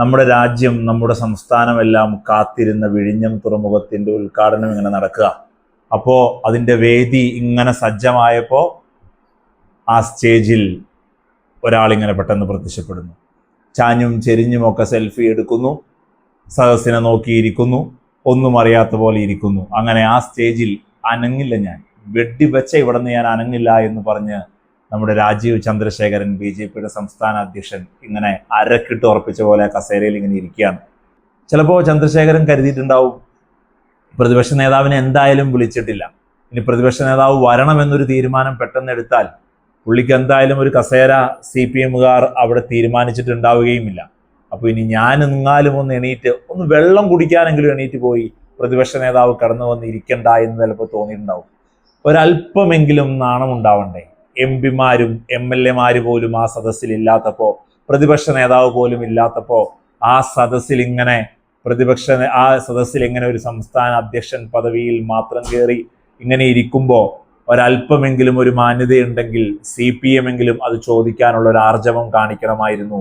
നമ്മുടെ രാജ്യം നമ്മുടെ സംസ്ഥാനമെല്ലാം കാത്തിരുന്ന വിഴിഞ്ഞം തുറമുഖത്തിന്റെ ഉദ്ഘാടനം ഇങ്ങനെ നടക്കുക. അപ്പോൾ അതിന്റെ വേദി ഇങ്ങനെ സജ്ജമായപ്പോ ആ സ്റ്റേജിൽ ഒരാളിങ്ങനെ പെട്ടെന്ന് പ്രത്യക്ഷപ്പെടുന്നു. ചാഞ്ഞും ചെരിഞ്ഞും ഒക്കെ സെൽഫി എടുക്കുന്നു. സദസ്സിനെ നോക്കിയിരിക്കുന്നു. ഒന്നും അറിയാത്ത പോലെ ഇരിക്കുന്നു. അങ്ങനെ ആ സ്റ്റേജിൽ അനങ്ങില്ല ഞാൻ. വെടിവെച്ച ഇവിടെ നിന്ന് ഞാൻ അനങ്ങില്ല എന്ന് പറഞ്ഞ് നമ്മുടെ രാജീവ് ചന്ദ്രശേഖരൻ ബി ജെ പിയുടെ സംസ്ഥാന അധ്യക്ഷൻ ഇങ്ങനെ അരക്കിട്ട് ഉറപ്പിച്ച പോലെ കസേരയിൽ ഇങ്ങനെ ഇരിക്കുകയാണ്. ചിലപ്പോൾ ചന്ദ്രശേഖരൻ കരുതിയിട്ടുണ്ടാവും പ്രതിപക്ഷ നേതാവിനെ എന്തായാലും വിളിച്ചിട്ടില്ല. ഇനി പ്രതിപക്ഷ നേതാവ് വരണമെന്നൊരു തീരുമാനം പെട്ടെന്ന് എടുത്താൽ പുള്ളിക്ക് എന്തായാലും ഒരു കസേര സി പി എമ്മുകാർ അവിടെ തീരുമാനിച്ചിട്ടുണ്ടാവുകയുമില്ല. അപ്പോൾ ഇനി ഞാൻ നിങ്ങാലും ഒന്ന് എണീറ്റ് ഒന്ന് വെള്ളം കുടിക്കാനെങ്കിലും എണീറ്റ് പോയി പ്രതിപക്ഷ നേതാവ് കടന്നു വന്ന് ഇരിക്കണ്ട എന്ന് ചിലപ്പോൾ തോന്നിയിട്ടുണ്ടാവും. ഒരല്പമെങ്കിലും നാണമുണ്ടാവണ്ടേ? എം പിമാരും എം എൽ എമാര് പോലും ആ സദസ്സിൽ ഇല്ലാത്തപ്പോൾ പ്രതിപക്ഷ നേതാവ് പോലും ഇല്ലാത്തപ്പോൾ ആ സദസ്സിൽ ഇങ്ങനെ പ്രതിപക്ഷ ആ സദസ്സിൽ ഇങ്ങനെ ഒരു സംസ്ഥാന അധ്യക്ഷൻ പദവിയിൽ മാത്രം കയറി ഇങ്ങനെ ഇരിക്കുമ്പോൾ ഒരല്പമെങ്കിലും ഒരു മാന്യതയുണ്ടെങ്കിൽ സി പി എമ്മെങ്കിലും അത് ചോദിക്കാനുള്ള ഒരു ആർജവം കാണിക്കണമായിരുന്നു.